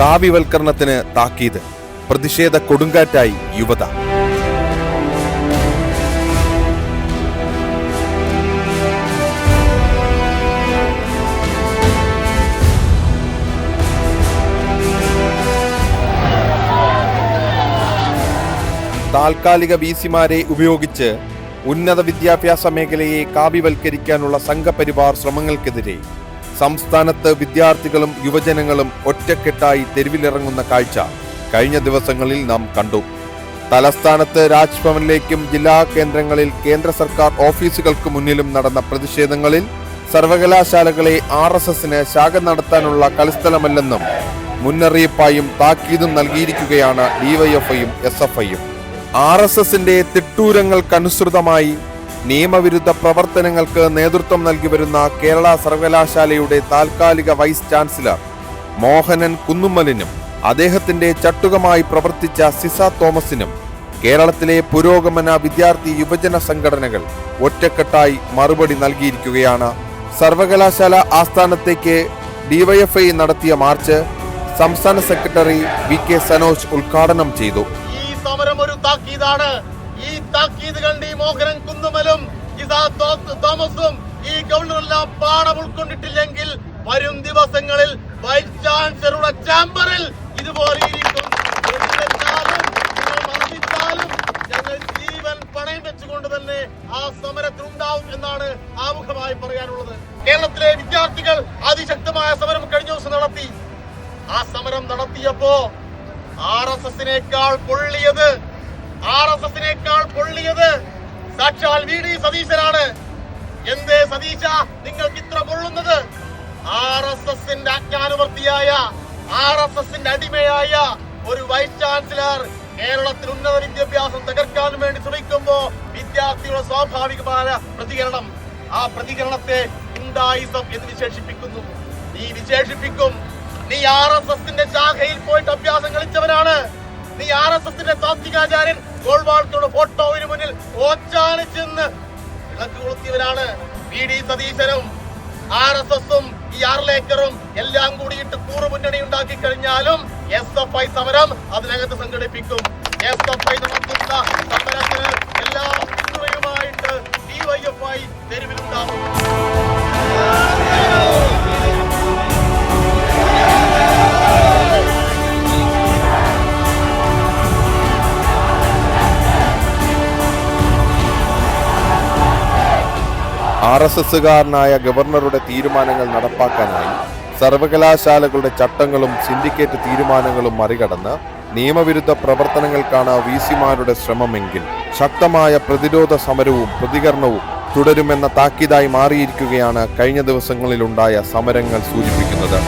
കാവ്യവൽക്കരണത്തിന് താക്കീത്. പ്രതിഷേധ കൊടുങ്കാറ്റായി യുവത. താൽക്കാലിക വി സിമാരെ ഉപയോഗിച്ച് ഉന്നത വിദ്യാഭ്യാസ മേഖലയെ കാവ്യവൽക്കരിക്കാനുള്ള സംഘപരിവാർ ശ്രമങ്ങൾക്കെതിരെ സംസ്ഥാനത്ത് വിദ്യാർത്ഥികളും യുവജനങ്ങളും ഒറ്റക്കെട്ടായി തെരുവിലിറങ്ങുന്ന കാഴ്ച കഴിഞ്ഞ ദിവസങ്ങളിൽ നാം കണ്ടു. തലസ്ഥാനത്ത് രാജ്ഭവനിലേക്കും ജില്ലാ കേന്ദ്രങ്ങളിൽ കേന്ദ്ര സർക്കാർ ഓഫീസുകൾക്ക് മുന്നിലും നടന്ന പ്രതിഷേധങ്ങളിൽ സർവകലാശാലകളെ ആർ എസ് എസിന് ശാഖ നടത്താനുള്ള കളിസ്ഥലമല്ലെന്നും മുന്നറിയിപ്പായും താക്കീതും നൽകിയിരിക്കുകയാണ് ഡിവൈഎഫ്ഐയും എസ് എഫ് ഐയും. ആർ എസ് എസിന്റെ തിട്ടൂരങ്ങൾക്കനുസൃതമായി നിയമവിരുദ്ധ പ്രവർത്തനങ്ങൾക്ക് നേതൃത്വം നൽകി വരുന്ന കേരള സർവകലാശാലയുടെ താൽക്കാലിക വൈസ് ചാൻസലർ മോഹനൻ കുന്നുമ്മലിനും അദ്ദേഹത്തിന്റെ ചട്ടുകമായി പ്രവർത്തിച്ച സിസ തോമസിനും കേരളത്തിലെ പുരോഗമന വിദ്യാർത്ഥി യുവജന സംഘടനകൾ ഒറ്റക്കെട്ടായി മറുപടി നൽകിയിരിക്കുകയാണ്. സർവകലാശാല ആസ്ഥാനത്തേക്ക് ഡിവൈഎഫ്ഐ നടത്തിയ മാർച്ച് സംസ്ഥാന സെക്രട്ടറി വി കെ സനോജ് ഉദ്ഘാടനം ചെയ്തു. ഈ സമരം ഒരു താക്കീതാണ്. ഈ താക്കീത് കണ്ട് ഈ മോഹനൻ കുന്നുമലും തോമസും ഈ ഗവർണറെല്ലാം പാഠം ഉൾക്കൊണ്ടിട്ടില്ലെങ്കിൽ വരും ദിവസങ്ങളിൽ വൈസ് ചാൻസലറുടെ ചാമ്പറിൽ ഇതുപോലെ ഇരിക്കും. ജീവൻ പണയം വെച്ചുകൊണ്ട് തന്നെ ആ സമരത്തിൽ ഉണ്ടാവും എന്നാണ് ആമുഖമായി പറയാനുള്ളത്. കേരളത്തിലെ വിദ്യാർത്ഥികൾ അതിശക്തമായ സമരം കഴിഞ്ഞ ദിവസം നടത്തി. ആ സമരം നടത്തിയപ്പോ ആർ എസ് എസിനേക്കാൾ പൊള്ളിയത് ആർ എസ് എസിനേക്കാൾ പൊള്ളിയത് സാക്ഷാൽ വി ഡി സതീശനാണ്. എന്തേ സതീശ നിങ്ങൾക്ക് ഇത്ര പൊള്ളുന്നത്? ആർ എസ് എസിന്റെ അജ്ഞാനുവർത്തിയായ ആർ എസ് എസിന്റെ അടിമയായ ഒരു വൈസ് ചാൻസലർ കേരളത്തിൽ ഉന്നത വിദ്യാഭ്യാസം തകർക്കാൻ വേണ്ടി ശ്രമിക്കുമ്പോ വിദ്യാർത്ഥികളുടെ സ്വാഭാവികമായ പ്രതികരണം. ആ പ്രതികരണത്തെ ഹിന്ദായിസം എന്ന് വിശേഷിപ്പിക്കുന്നു. നീ വിശേഷിപ്പിക്കും നീ ആർ എസ് എസിന്റെ ശാഖയിൽ പോയിട്ട് അഭ്യാസം കളിച്ചവനാണ്. നീ ആർ എസ് എസിന്റെ താത്വികാചാര്യൻ ഗോൾവാൾക്കയുടെ ഫോട്ടോവിന് മുന്നിൽ ഓച്ചാനിച്ചെന്ന് വിളക്ക് കൊളുത്തിയവരാണ് വി ഡി സതീശനും ആർ എസ് എസും ഈ ആർലേക്കറും എല്ലാം കൂടിയിട്ട് കൂറു മുന്നണി ഉണ്ടാക്കി കഴിഞ്ഞാലും എസ് എഫ് ഐ സമരം അതിനകത്ത് സംഘടിപ്പിക്കും. എസ് എഫ് ഐ നടത്തുന്ന സമരത്തിന് എല്ലാ തെരുവിലുണ്ടാവും. ആർ എസ് എസുകാരനായ ഗവർണറുടെ തീരുമാനങ്ങൾ നടപ്പാക്കാനായി സർവകലാശാലകളുടെ ചട്ടങ്ങളും സിൻഡിക്കേറ്റ് തീരുമാനങ്ങളും മറികടന്ന് നിയമവിരുദ്ധ പ്രവർത്തനങ്ങൾക്കാണ് വി സിമാരുടെ ശ്രമമെങ്കിൽ ശക്തമായ പ്രതിരോധ സമരവും പ്രതികരണവും തുടരുമെന്ന താക്കീതായി മാറിയിരിക്കുകയാണ് കഴിഞ്ഞ ദിവസങ്ങളിലുണ്ടായ സമരങ്ങൾ സൂചിപ്പിക്കുന്നത്.